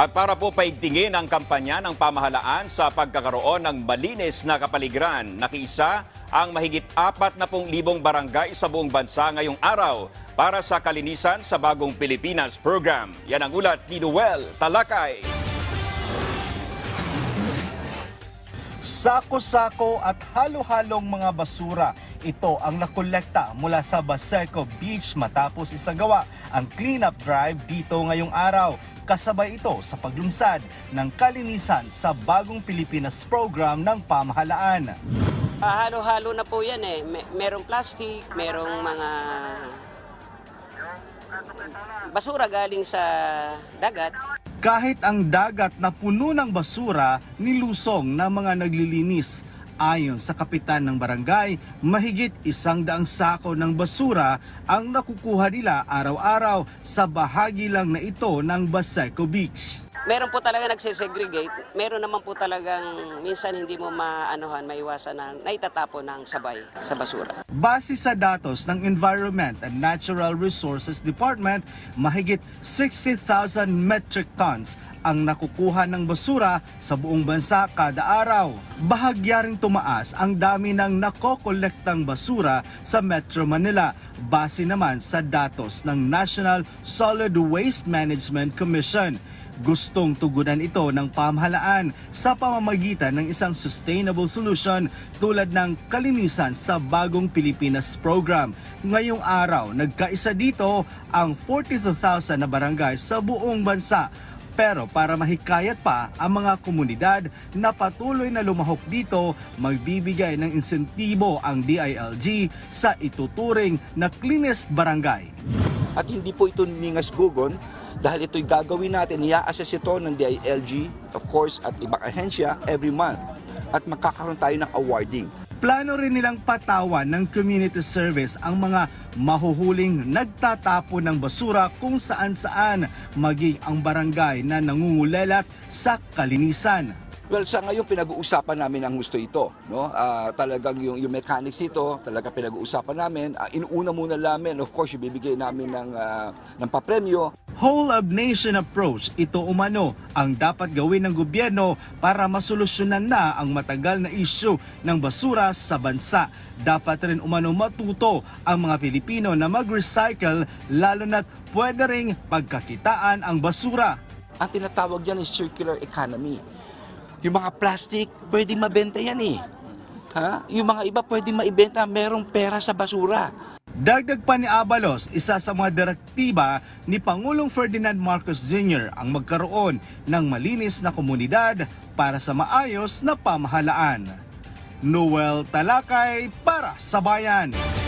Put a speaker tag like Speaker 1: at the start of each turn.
Speaker 1: At para po paigtingin ang kampanya ng pamahalaan sa pagkakaroon ng malinis na kapaligiran, nakiisa ang mahigit 40,000 barangay sa buong bansa ngayong araw para sa kalinisan sa Bagong Pilipinas program. Yan ang ulat ni Noel Talakay.
Speaker 2: Sako-sako at halo-halong mga basura. Ito ang nakolekta mula sa Baseco Beach matapos isagawa ang cleanup drive dito ngayong araw. Kasabay ito sa paglunsad ng kalinisan sa Bagong Pilipinas program ng pamahalaan.
Speaker 3: Ah, halo-halo na po yan eh. May, merong plastic, merong mga basura galing sa dagat.
Speaker 2: Kahit ang dagat na puno ng basura, nilusong ng mga naglilinis. Ayon sa kapitan ng barangay, mahigit isang daang sako ng basura ang nakukuha nila araw-araw sa bahagi lang na ito ng Baseco Beach.
Speaker 3: Meron po talaga nagsesegregate. Meron naman po talagang minsan hindi mo maanohan, maiwasan na naitatapon ng sabay sa basura.
Speaker 2: Base sa datos ng Environment and Natural Resources Department, mahigit 60,000 metric tons ang nakukuha ng basura sa buong bansa kada araw. Bahagya ring tumaas ang dami ng nakokolektang basura sa Metro Manila base naman sa datos ng National Solid Waste Management Commission. Gustong tugunan ito ng pamahalaan sa pamamagitan ng isang sustainable solution tulad ng kalinisan sa Bagong Pilipinas program. Ngayong araw, nagkaisa dito ang 42,000 na barangay sa buong bansa. Pero para mahikayat pa ang mga komunidad na patuloy na lumahok dito, magbibigay ng insentibo ang DILG sa ituturing na cleanest barangay.
Speaker 4: At hindi po ito ningas-gugon dahil ito'y gagawin natin, i-assess ito ng DILG, of course, at ibang ahensya every month. At magkakaroon tayo ng awarding.
Speaker 2: Plano rin nilang patawan ng community service ang mga mahuhuling nagtatapo ng basura kung saan-saan maging ang barangay na nangungulelat sa kalinisan.
Speaker 4: Well, sa ngayon pinag-uusapan namin ang gusto ito, no? Ah, talagang yung yung mechanics ito, talaga pinag-uusapan namin. Ah, inuuna muna namin, of course, ibibigay namin ng ah, ng papremyo.
Speaker 2: Whole of nation approach, ito umano ang dapat gawin ng gobyerno para masolusyonan na ang matagal na issue ng basura sa bansa. Dapat rin umano matuto ang mga Pilipino na mag-recycle lalo na't pwede ring pagkakitaan ang basura.
Speaker 4: Ang tinatawag diyan is circular economy. Yung mga plastic, pwede mabenta yan eh. Ha? Yung mga iba pwede maibenta, merong pera sa basura.
Speaker 2: Dagdag pa ni Abalos, isa sa mga direktiba ni Pangulong Ferdinand Marcos Jr. ang magkaroon ng malinis na komunidad para sa maayos na pamahalaan. Noel Talakay para sa Bayan.